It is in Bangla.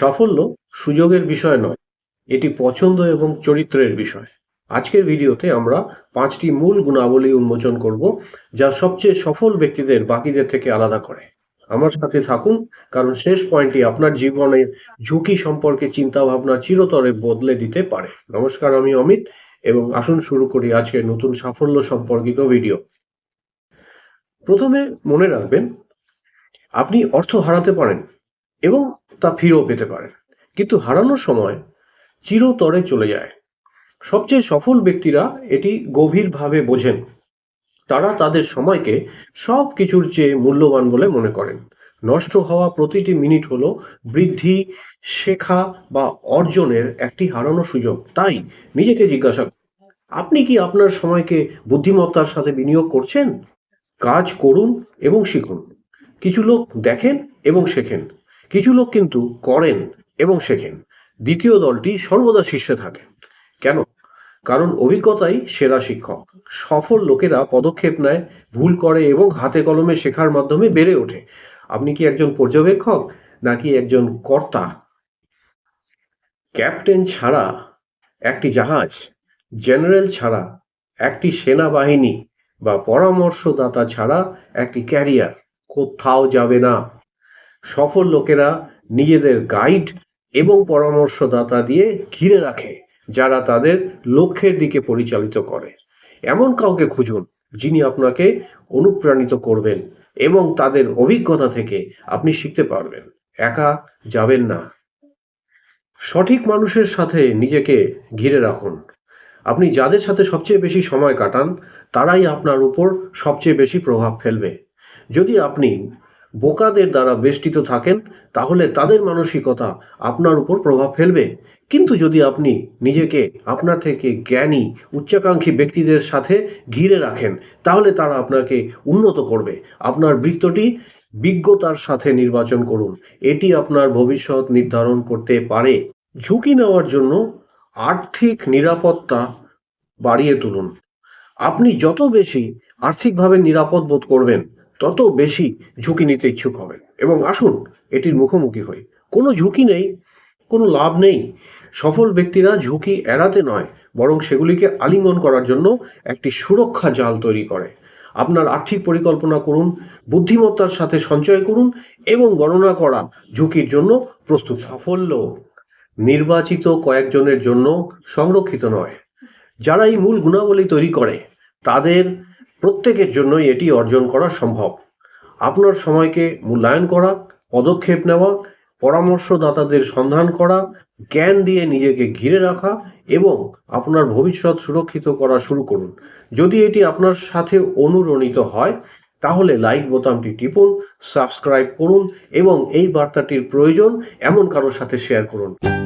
সাফল্য সুযোগের বিষয় নয়, এটি পছন্দ এবং চরিত্রের বিষয়। আজকের ভিডিওতে আমরা পাঁচটি মূল গুণাবলী উন্মোচন করব, যা সবচেয়ে সফল ব্যক্তিদের বাকিদের থেকে আলাদা করে। আমার সাথে থাকুন, কারণ শেষ পয়েন্টটি আপনার জীবনের ঝুঁকি সম্পর্কে চিন্তা ভাবনা চিরতরে বদলে দিতে পারে। নমস্কার, আমি অমিত, এবং আসুন শুরু করি আজকের নতুন সাফল্য সম্পর্কিত ভিডিও। প্রথমে মনে রাখবেন, আপনি অর্থ হারাতে পারেন এবং তা ফিরেও পেতে পারেন কিন্তু হারানোর সময় চিরতরে চলে যায়। সবচেয়ে সফল ব্যক্তিরা এটি গভীরভাবে বোঝেন। তারা তাদের সময়কে সব কিছুর চেয়ে মূল্যবান বলে মনে করেন। নষ্ট হওয়া প্রতিটি মিনিট হলো বৃদ্ধি, শেখা বা অর্জনের একটি হারানো সুযোগ। তাই নিজেকে জিজ্ঞাসা আপনি কি আপনার সময়কে বুদ্ধিমত্তার সাথে বিনিয়োগ করছেন? কাজ করুন এবং শিখুন। কিছু লোক দেখেন এবং শেখেন। কিছু লোক কিন্তু করেন এবং শেখেন। দ্বিতীয় দলটি সর্বদা শীর্ষে থাকে। কেন? কারণ অভিজ্ঞতাই সেরা শিক্ষক। সফল লোকেরা পদক্ষেপ নেয়, ভুল করে এবং হাতে কলমে শেখার মাধ্যমে বেড়ে ওঠে। আপনি কি একজন পর্যবেক্ষক নাকি একজন কর্তা? ক্যাপ্টেন ছাড়া একটি জাহাজ, জেনারেল ছাড়া একটি সেনাবাহিনী বা পরামর্শদাতা ছাড়া একটি ক্যারিয়ার কোথাও যাবে না। সফল লোকেরা নিজেদের গাইড এবং পরামর্শদাতা দিয়ে ঘিরে রাখে, যারা তাদের লক্ষ্যের দিকে পরিচালিত করে। এমন কাউকে খুঁজুন যিনি আপনাকে অনুপ্রাণিত করবেন এবং তাদের অভিজ্ঞতা থেকে আপনি শিখতে পারবেন। একা যাবেন না। সঠিক মানুষের সাথে নিজেকে ঘিরে রাখুন। আপনি যাদের সাথে সবচেয়ে বেশি সময় কাটান, তারাই আপনার উপর সবচেয়ে বেশি প্রভাব ফেলবে। যদি আপনি বোকাদের দ্বারা বেষ্টিত থাকেন, তাহলে তাদের মানসিকতা আপনার উপর প্রভাব ফেলবে। কিন্তু যদি আপনি নিজেকে আপনার থেকে জ্ঞানী, উচ্চাকাঙ্ক্ষী ব্যক্তিদের সাথে ঘিরে রাখেন, তাহলে তারা আপনাকে উন্নত করবে। আপনার বৃত্তটি বিজ্ঞতার সাথে নির্বাচন করুন। এটি আপনার ভবিষ্যৎ নির্ধারণ করতে পারে। ঝুঁকি নেওয়ার জন্য আর্থিক নিরাপত্তা বাড়িয়ে তুলুন। আপনি যত বেশি আর্থিকভাবে নিরাপদ বোধ করবেন তত বেশি ঝুঁকি নিতে ইচ্ছুক হবেন এবং আসুন, এটির মুখোমুখি হই। কোনো ঝুঁকি নেই, কোনো লাভ নেই। সফল ব্যক্তিরা ঝুঁকি এড়াতে নয়, বরং সেগুলিকে আলিঙ্গন করার জন্য একটি সুরক্ষা জাল তৈরি করে। আপনার আর্থিক পরিকল্পনা করুন, বুদ্ধিমত্তার সাথে সঞ্চয় করুন এবং গণনা করা ঝুঁকির জন্য প্রস্তুত সাফল্য নির্বাচিত কয়েকজনের জন্য সংরক্ষিত নয়। যারা এই মূল গুণাবলী তৈরি করে, তাদের প্রত্যেকের জন্যই এটি অর্জন করা সম্ভব। আপনার সময়কে মূল্যায়ন করা, পদক্ষেপ নেওয়া, পরামর্শদাতাদের সন্ধান করা, জ্ঞান দিয়ে নিজেকে ঘিরে রাখা এবং আপনার ভবিষ্যৎ সুরক্ষিত করা শুরু করুন। যদি এটি আপনার সাথে অনুরণিত হয়, তাহলে লাইক বোতামটি টিপুন, সাবস্ক্রাইব করুন এবং এই বার্তাটির প্রয়োজন এমন কারোর সাথে শেয়ার করুন।